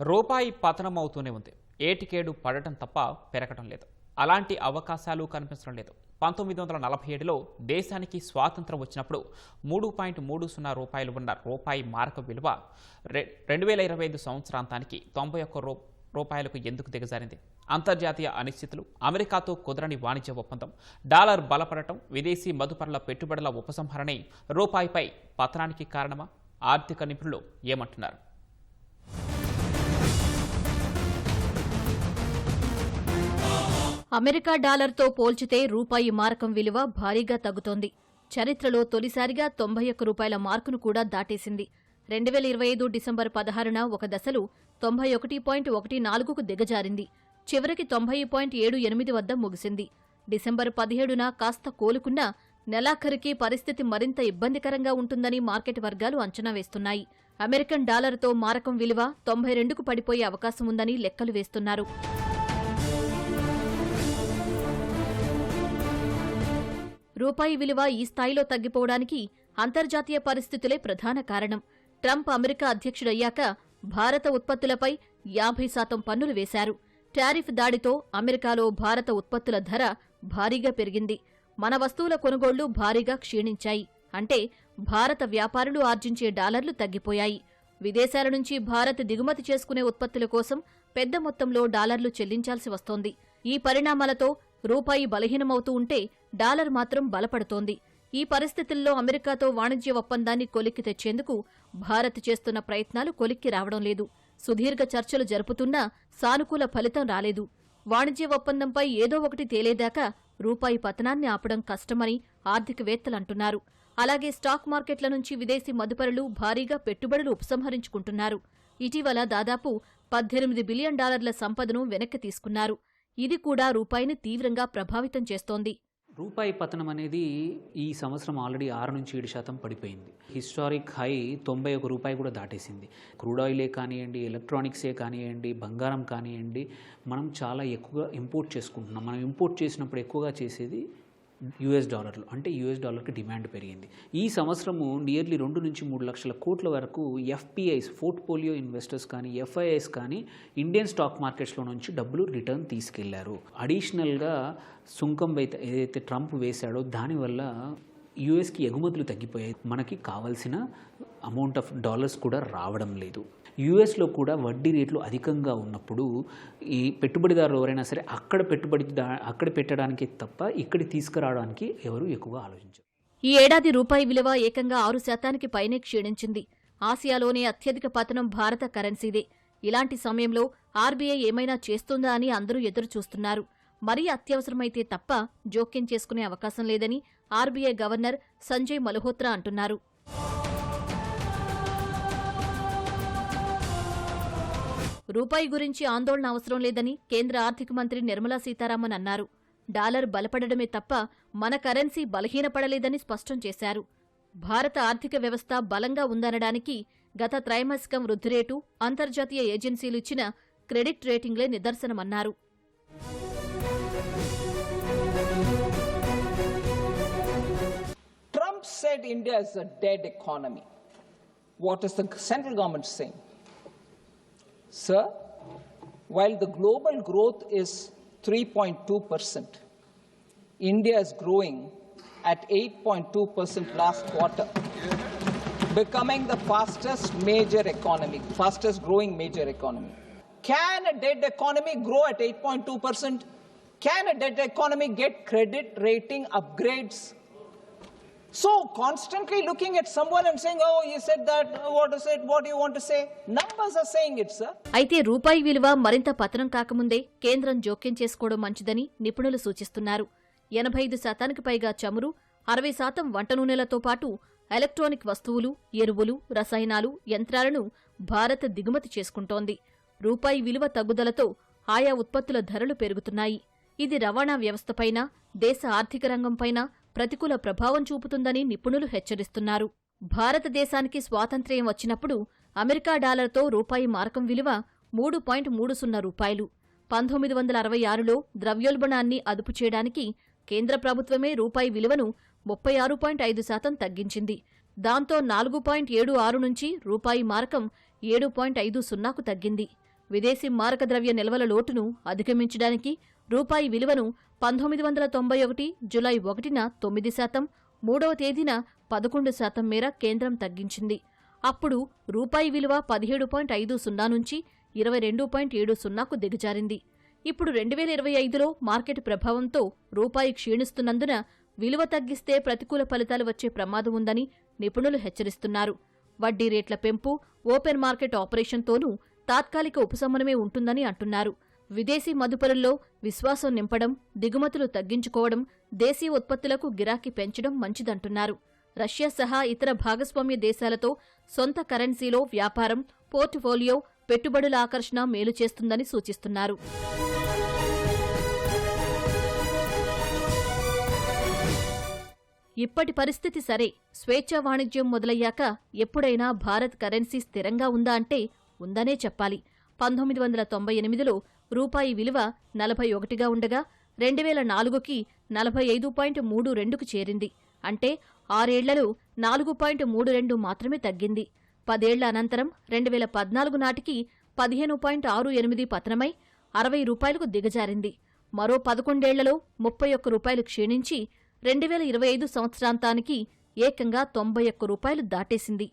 రూపాయి పతనం అవుతూనే ఉంది. ఏటికేడు పడటం తప్ప పెరగటం లేదు. అలాంటి అవకాశాలు కనిపించడం లేదు. పంతొమ్మిది వందల నలభై ఏడులో దేశానికి స్వాతంత్రం వచ్చినప్పుడు మూడు పాయింట్ మూడు సున్నా రూపాయలు ఉన్న రూపాయి మారక విలువ రె రెండు వేల ఇరవై ఐదు సంవత్సరాంతానికి తొంభై ఒక్క రూ రూపాయలకు ఎందుకు దిగజారింది? అంతర్జాతీయ అనిశ్చితులు అమెరికాతో కుదరని వాణిజ్య ఒప్పందం డాలర్ బలపడటం విదేశీ మదుపరుల పెట్టుబడుల ఉపసంహరణే రూపాయిపై పతనానికి కారణమా? ఆర్థిక నిపుణులు ఏమంటున్నారు? అమెరికా డాలర్తో పోల్చితే రూపాయి మారకం విలువ భారీగా తగ్గుతోంది. చరిత్రలో తొలిసారిగా తొంభై ఒక్క రూపాయల మార్కును కూడా దాటేసింది. రెండు వేల ఇరవై ఐదు డిసెంబర్ పదహారున ఒక దశలో తొంభై ఒకటి పాయింట్ ఒకటి నాలుగుకు దిగజారింది. చివరికి తొంభై పాయింట్ ఏడు ఎనిమిది వద్ద ముగిసింది. డిసెంబర్ పదిహేడున కాస్త కోలుకున్నా నెలాఖరికి పరిస్థితి మరింత ఇబ్బందికరంగా ఉంటుందని మార్కెట్ వర్గాలు అంచనా వేస్తున్నాయి. అమెరికన్ డాలర్తో మారకం విలువ తొంభై రెండుకు పడిపోయే అవకాశం ఉందని లెక్కలు వేస్తున్నారు. రూపాయి విలువ ఈ స్థాయిలో తగ్గిపోవడానికి అంతర్జాతీయ పరిస్థితులే ప్రధాన కారణం. ట్రంప్ అమెరికా అధ్యక్షుడయ్యాక భారత ఉత్పత్తులపై యాభై శాతం పన్నులు వేశారు. టారిఫ్ దాడితో అమెరికాలో భారత ఉత్పత్తుల ధర భారీగా పెరిగింది. మన వస్తువుల కొనుగోళ్ళు భారీగా క్షీణించాయి. అంటే భారత వ్యాపారులు ఆర్జించే డాలర్లు తగ్గిపోయాయి. విదేశాల నుంచి భారత్ దిగుమతి చేసుకునే ఉత్పత్తుల కోసం పెద్ద మొత్తంలో డాలర్లు చెల్లించాల్సి వస్తోంది. ఈ పరిణామాలతో రూపాయి బలహీనమవుతూ ఉంటే డాలర్ మాత్రం బలపడుతోంది. ఈ పరిస్థితుల్లో అమెరికాతో వాణిజ్య ఒప్పందాన్ని కొలిక్కి తెచ్చేందుకు భారత్ చేస్తున్న ప్రయత్నాలు కొలిక్కి రావడం లేదు. సుదీర్ఘ చర్చలు జరుపుతున్నా సానుకూల ఫలితం రాలేదు. వాణిజ్య ఒప్పందంపై ఏదో ఒకటి తేలేదాకా రూపాయి పతనాన్ని ఆపడం కష్టమని ఆర్థికవేత్తలంటున్నారు. అలాగే స్టాక్ మార్కెట్ల నుంచి విదేశీ మదుపరులు భారీగా పెట్టుబడులు ఉపసంహరించుకుంటున్నారు. ఇటీవల దాదాపు పద్దెనిమిది బిలియన్ డాలర్ల సంపదను వెనక్కి తీసుకున్నారు. ఇది కూడా రూపాయిని తీవ్రంగా ప్రభావితం చేస్తోంది. రూపాయి పతనం అనేది ఈ సంవత్సరం ఆల్రెడీ ఆరు నుంచి ఏడు శాతం పడిపోయింది. హిస్టారిక్ హై తొంభై ఒక రూపాయి కూడా దాటేసింది. క్రూడ్ ఆయిలే కానివ్వండి ఎలక్ట్రానిక్సే కానివ్వండి బంగారం కానివ్వండి మనం చాలా ఎక్కువగా ఇంపోర్ట్ చేసుకుంటున్నాం. మనం ఇంపోర్ట్ చేసినప్పుడు ఎక్కువగా చేసేది యుఎస్ డాలర్లు. అంటే యుఎస్ డాలర్కి డిమాండ్ పెరిగింది. ఈ సంవత్సరము నియర్లీ రెండు నుంచి మూడు లక్షల కోట్ల వరకు ఎఫ్పిఐస్ పోర్ట్ఫోలియో ఇన్వెస్టర్స్ కానీ ఎఫ్ఐఐస్ కానీ ఇండియన్ స్టాక్ మార్కెట్స్లో నుంచి డబ్బులు రిటర్న్ తీసుకెళ్ళారు. అడిషనల్గా సుంకం అయితే ఏదైతే ట్రంప్ వేశాడో దానివల్ల యుఎస్కి ఎగుమతులు తగ్గిపోయాయి. మనకి కావాల్సిన అమౌంట్ ఆఫ్ డాలర్స్ కూడా రావడం లేదు. యుఎస్లో కూడా వడ్డీ రేట్లు అధికంగా ఉన్నప్పుడు ఈ పెట్టుబడిదారులు ఎవరైనా సరే అక్కడ పెట్టుబడి అక్కడ పెట్టడానికి తప్ప ఇక్కడ తీసుకురావడానికి ఎవరు ఎక్కువగా ఆలోచించరు. ఈ ఏడాది రూపాయి విలువ ఏకంగా ఆరు శాతానికి పైనే క్షీణించింది. ఆసియాలోనే అత్యధిక పతనం భారత కరెన్సీదే. ఇలాంటి సమయంలో ఆర్బీఐ ఏమైనా చేస్తుందా అని అందరూ ఎదురుచూస్తున్నారు. మరీ అత్యవసరమైతే తప్ప జోక్యం చేసుకునే అవకాశం లేదని ఆర్బీఐ గవర్నర్ సంజయ్ మల్హోత్రా అంటున్నారు. రూపాయి గురించి ఆందోళన అవసరం లేదని కేంద్ర ఆర్థిక మంత్రి నిర్మలా సీతారామన్ అన్నారు. డాలర్ బలపడడమే తప్ప మన కరెన్సీ బలహీనపడలేదని స్పష్టం చేశారు. భారత ఆర్థిక వ్యవస్థ బలంగా ఉందనడానికి గత త్రైమాసికం వృద్ధి రేటు అంతర్జాతీయ ఏజెన్సీలు ఇచ్చిన క్రెడిట్ రేటింగ్లే నిదర్శనమన్నారు. Trump said India is a dead economy what is the central government saying Sir, while the global growth is 3.2%, India is growing at 8.2% last quarter, becoming the fastest major economy, fastest growing major economy. Can a dead economy grow at 8.2%? Can a dead economy get credit rating upgrades? So constantly looking at someone and saying, oh, you said that, what is it, what do you want to say? Numbers are saying it, sir. అయితే రూపాయి విలువ మరింత పతనం కాకముందే కేంద్రం జోక్యం చేసుకోవడం మంచిదని నిపుణులు సూచిస్తున్నారు ఎనభై ఐదు శాతానికి పైగా చమురు అరవై శాతం వంట నూనెలతో పాటు ఎలక్ట్రానిక్ వస్తువులు ఎరువులు రసాయనాలు యంత్రాలను భారత్ దిగుమతి చేసుకుంటోంది రూపాయి విలువ తగ్గుదలతో ఆయా ఉత్పత్తుల ధరలు పెరుగుతున్నాయి ఇది రవాణా వ్యవస్థపైన దేశ ఆర్థిక రంగంపైన ప్రతికూల ప్రభావం చూపుతుందని నిపుణులు హెచ్చరిస్తున్నారు. భారతదేశానికి స్వాతంత్ర్యం వచ్చినప్పుడు అమెరికా డాలర్తో రూపాయి మారకం విలువ మూడు పాయింట్ మూడు సున్నా రూపాయలు. పంతొమ్మిది వందల అరవై ఆరులో ద్రవ్యోల్బణాన్ని అదుపు చేయడానికి కేంద్ర ప్రభుత్వమే రూపాయి విలువను ముప్పై ఆరు పాయింట్ ఐదు శాతం తగ్గించింది. దాంతో నాలుగు పాయింట్ ఏడు ఆరు నుంచి రూపాయి మారకం ఏడు పాయింట్ ఐదు సున్నాకు తగ్గింది. విదేశీ మారక ద్రవ్య నిల్వల లోటును అధిగమించడానికి రూపాయి విలువను పంతొమ్మిది వందల తొంభై ఒకటి జులై ఒకటిన తొమ్మిది శాతం మూడవ తేదీన పదకొండు శాతం మేర కేంద్రం తగ్గించింది. అప్పుడు రూపాయి విలువ పదిహేడు పాయింట్ ఐదు సున్నా నుంచి ఇరవై రెండు పాయింట్ ఏడు సున్నాకు దిగజారింది. ఇప్పుడు రెండు వేల ఇరవై ఐదులో మార్కెట్ ప్రభావంతో రూపాయి క్షీణిస్తున్నందున విలువ తగ్గిస్తే ప్రతికూల ఫలితాలు వచ్చే ప్రమాదం ఉందని నిపుణులు హెచ్చరిస్తున్నారు. వడ్డీ రేట్ల పెంపు ఓపెన్ మార్కెట్ ఆపరేషన్తోనూ తాత్కాలిక ఉపశమనమే ఉంటుందని అంటున్నారు. విదేశీ మదుపరుల్లో విశ్వాసం నింపడం దిగుమతులు తగ్గించుకోవడం దేశీయ ఉత్పత్తులకు గిరాకీ పెంచడం మంచిదంటున్నారు. రష్యా సహా ఇతర భాగస్వామ్య దేశాలతో సొంత కరెన్సీలో వ్యాపారం పోర్ట్ఫోలియో పెట్టుబడుల ఆకర్షణ మేలు చేస్తుందని సూచిస్తున్నారు. ఇప్పటి పరిస్థితి సరే. స్వేచ్ఛా వాణిజ్యం మొదలయ్యాక ఎప్పుడైనా భారత్ కరెన్సీ స్థిరంగా ఉందా అంటే ఉందనే చెప్పాలి. పంతొమ్మిది వందల తొంభై ఎనిమిదిలో రూపాయి విలువ నలభై ఒకటిగా ఉండగా రెండు వేల నాలుగుకి నలభై ఐదు పాయింట్ మూడు రెండుకు చేరింది. అంటే ఆరేళ్ళలో నాలుగు పాయింట్ మూడు రెండు మాత్రమే తగ్గింది. పదేళ్ళ అనంతరం రెండు వేల పద్నాలుగు నాటికి పదిహేను పాయింట్ ఆరు ఎనిమిది పతనమై అరవై రూపాయలకు దిగజారింది. మరో పదకొండేళ్ళలో ముప్పై ఒక్క రూపాయలు క్షీణించి రెండు వేల ఇరవై ఐదు సంవత్సరాంతానికి ఏకంగా తొంభై ఒక్క రూపాయలు దాటేసింది.